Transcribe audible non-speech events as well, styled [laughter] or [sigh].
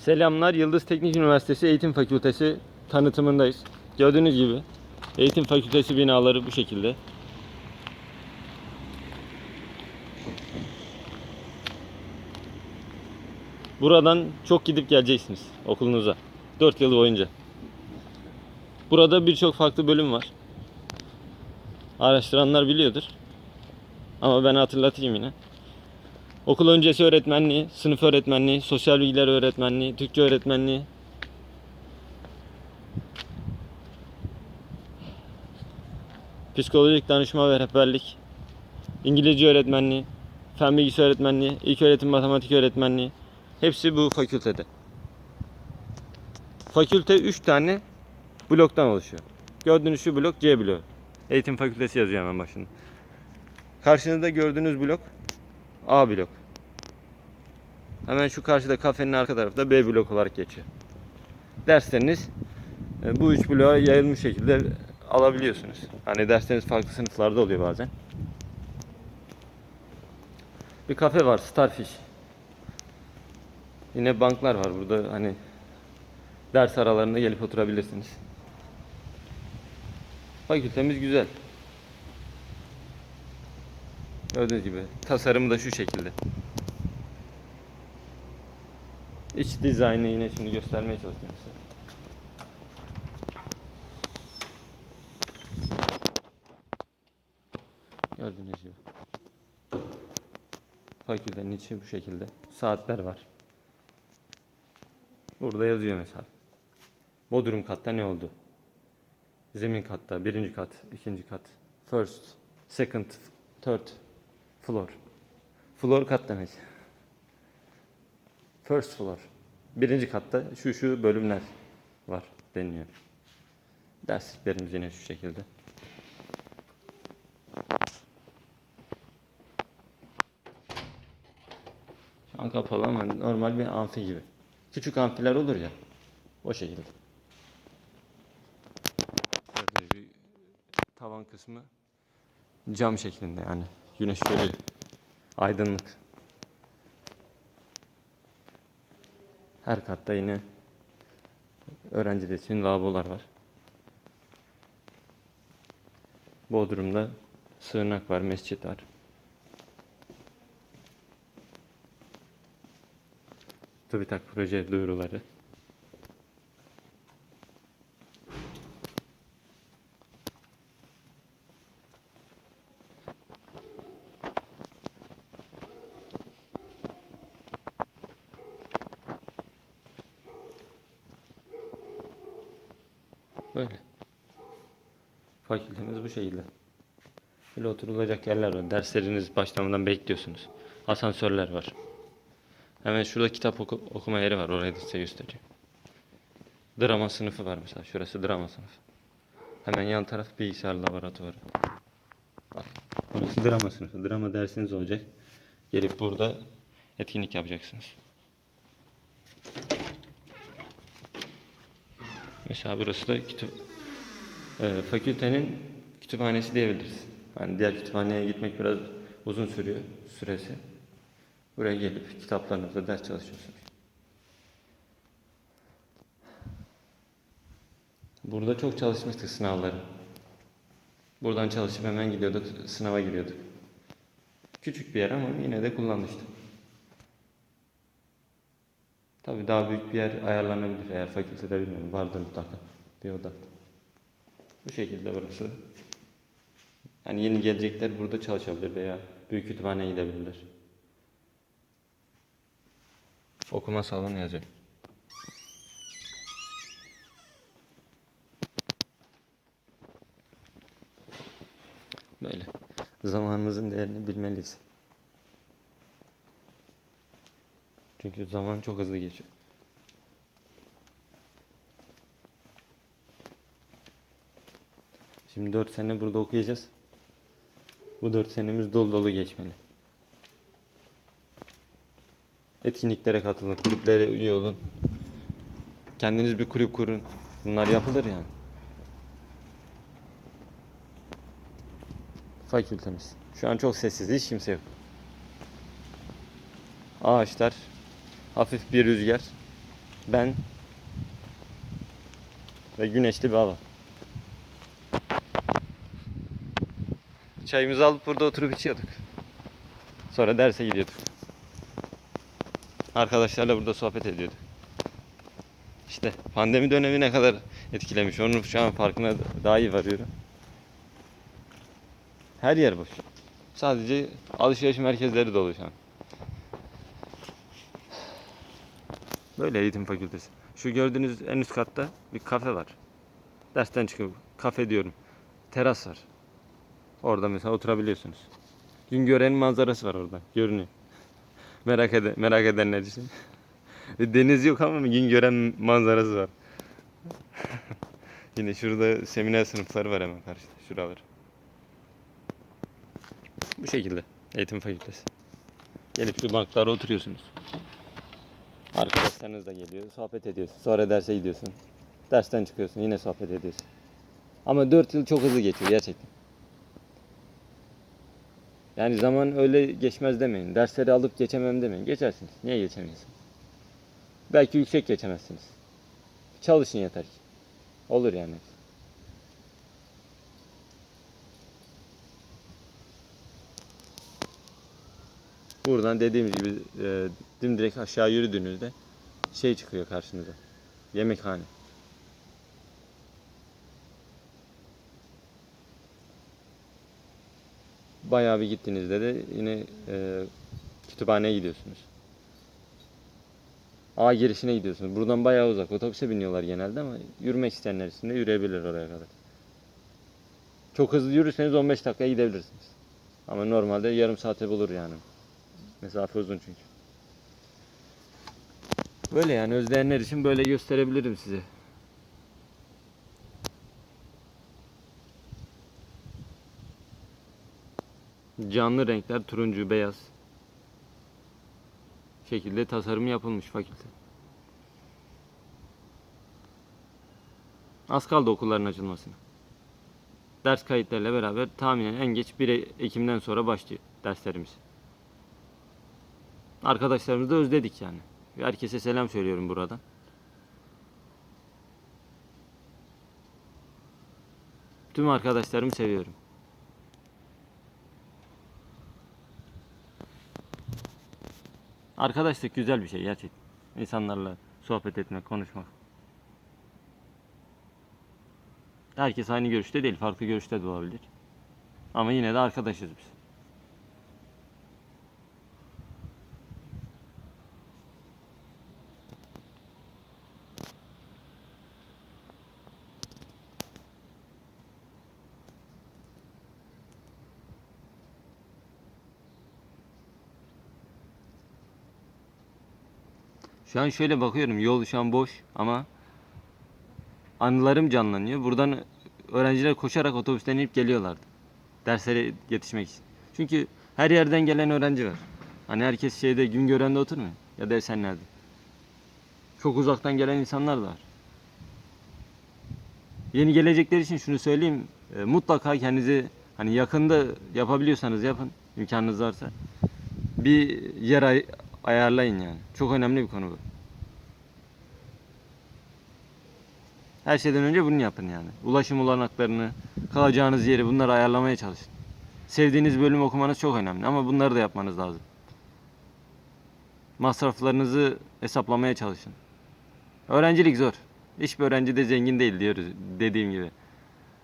Selamlar. Yıldız Teknik Üniversitesi Eğitim Fakültesi tanıtımındayız. Gördüğünüz gibi Eğitim Fakültesi binaları bu şekilde. Buradan çok gidip geleceksiniz okulunuza. 4 yıl boyunca. Burada birçok farklı bölüm var. Araştıranlar biliyordur. Ama ben hatırlatayım yine. Okul öncesi öğretmenliği, sınıf öğretmenliği, sosyal bilgiler öğretmenliği, Türkçe öğretmenliği. Psikolojik danışma ve rehberlik, İngilizce öğretmenliği, fen bilgisi öğretmenliği, ilk öğretim matematik öğretmenliği. Hepsi bu fakültede. Fakülte 3 tane bloktan oluşuyor. Gördüğünüz şu blok C bloğu. Eğitim fakültesi yazıyor hemen başında. Karşınızda gördüğünüz blok A blok. Hemen şu karşıda kafenin arka tarafta B blok olarak geçiyor. Dersleriniz e, bu üç bloğa yayılmış şekilde alabiliyorsunuz. Hani dersleriniz farklı sınıflarda oluyor bazen. Bir kafe var Starfish. Yine banklar var burada hani ders aralarında gelip oturabilirsiniz. Fakültemiz güzel. Gördüğünüz gibi tasarımı da şu şekilde. İç dizaynı yine şimdi göstermeye çalışıyorum size. Gördüğünüz gibi. Fakültenin içi bu şekilde. Saatler var. Burada yazıyor mesela. Bodrum katta ne oldu? Zemin katta, birinci kat, ikinci kat. First, second, third floor. Floor kat demek. First floor. Birinci katta şu şu bölümler var deniliyor. Dersliklerimiz yine şu şekilde. Şu an kapalı ama normal bir amfi gibi. Küçük amfiler olur ya. O şekilde. Gördüğünüz gibi tavan kısmı cam şeklinde yani. Güneş görüyor. Aydınlık. Her katta yine öğrenciler için lavabolar var. Bodrum'da sığınak var, mescit var. TÜBİTAK proje duyuruları. Böyle. Fakültemiz bu şekilde. Böyle oturulacak yerler var. Dersleriniz başlamadan bekliyorsunuz. Asansörler var. Hemen şurada kitap oku- okuma yeri var. Orayı da size göstereceğim. Drama sınıfı var mesela. Şurası drama sınıfı. Hemen yan taraf bilgisayar laboratuvarı. Bak. Burası drama sınıfı. Drama dersiniz olacak. Gelip burada etkinlik yapacaksınız. Mesela burası da kütüp e, fakültenin kütüphanesi diyebiliriz. Hani diğer kütüphaneye gitmek biraz uzun sürüyor süresi. Buraya gelip kitaplarınızda ders çalışıyorsunuz. Burada çok çalışmıştık sınavları. Buradan çalışıp hemen gidiyorduk, sınava giriyorduk. Küçük bir yer ama yine de kullanmıştım. Tabii daha büyük bir yer ayarlanabilir eğer fakültede bilmiyorum. Vardır mutlaka bir oda. Bu şekilde burası. Yani yeni gelecekler burada çalışabilir veya büyük kütüphaneye gidebilirler. Okuma salonu yazıyor. Böyle. Zamanımızın değerini bilmeliyiz. Çünkü zaman çok hızlı geçiyor. Şimdi 4 sene burada okuyacağız. Bu 4 senemiz dolu dolu geçmeli. Etkinliklere katılın, kulüplere üye olun. Kendiniz bir kulüp kurun. Bunlar yapılır yani. Fakültemiz. Şu an çok sessiz, hiç kimse yok. Ağaçlar, hafif bir rüzgar. ben ve güneşli bir hava. Çayımızı alıp burada oturup içiyorduk. Sonra derse gidiyorduk. Arkadaşlarla burada sohbet ediyorduk. İşte pandemi dönemi ne kadar etkilemiş. Onun şu an farkına daha iyi varıyorum. Her yer boş. Sadece alışveriş merkezleri dolu şu an. Böyle eğitim fakültesi. Şu gördüğünüz en üst katta bir kafe var. Dersten çıkıp kafe diyorum. Teras var. Orada mesela oturabiliyorsunuz. Güngören'in manzarası var orada. Görünüyor. [laughs] merak eden merak edenler için. [laughs] Deniz yok ama Güngören manzarası var. [laughs] Yine şurada seminer sınıfları var hemen karşıda. Şuralar. Bu şekilde eğitim fakültesi. Gelip şu banklara oturuyorsunuz. Arkadaşlarınız da geliyor. Sohbet ediyorsun. Sonra derse gidiyorsun. Dersten çıkıyorsun. Yine sohbet ediyorsun. Ama 4 yıl çok hızlı geçiyor gerçekten. Yani zaman öyle geçmez demeyin. Dersleri alıp geçemem demeyin. Geçersiniz. Niye geçemiyorsun? Belki yüksek geçemezsiniz. Çalışın yeter ki. Olur yani. Buradan dediğimiz gibi e, dimdirek aşağı yürüdüğünüzde şey çıkıyor karşınıza. Yemekhane. Bayağı bir gittiğinizde de yine e, kütüphaneye gidiyorsunuz. A girişine gidiyorsunuz. Buradan bayağı uzak. Otobüse biniyorlar genelde ama yürümek isteyenler için de yürüyebilir oraya kadar. Çok hızlı yürürseniz 15 dakikaya gidebilirsiniz. Ama normalde yarım saate bulur yani. Mesafe uzun çünkü. Böyle yani özleyenler için böyle gösterebilirim size. Canlı renkler turuncu, beyaz şekilde tasarım yapılmış fakülte. Az kaldı okulların açılmasına. Ders kayıtlarıyla beraber tahminen en geç 1 Ekim'den sonra başlıyor derslerimiz. Arkadaşlarımızı da özledik yani. Herkese selam söylüyorum buradan. Tüm arkadaşlarımı seviyorum. Arkadaşlık güzel bir şey gerçekten. İnsanlarla sohbet etmek, konuşmak. Herkes aynı görüşte değil, farklı görüşte de olabilir. Ama yine de arkadaşız biz. Şu an şöyle bakıyorum yol şu an boş ama anılarım canlanıyor. Buradan öğrenciler koşarak otobüsten inip geliyorlardı. Derslere yetişmek için. Çünkü her yerden gelen öğrenci var. Hani herkes şeyde Güngören'de oturmuyor ya da Esenler'de. Çok uzaktan gelen insanlar da var. Yeni gelecekler için şunu söyleyeyim. e, mutlaka kendinizi hani yakında yapabiliyorsanız yapın. imkanınız varsa. Bir yer ayarlayın yani. Çok önemli bir konu bu. Her şeyden önce bunu yapın yani. Ulaşım olanaklarını, kalacağınız yeri bunları ayarlamaya çalışın. Sevdiğiniz bölüm okumanız çok önemli ama bunları da yapmanız lazım. Masraflarınızı hesaplamaya çalışın. Öğrencilik zor. Hiçbir öğrenci de zengin değil diyoruz dediğim gibi.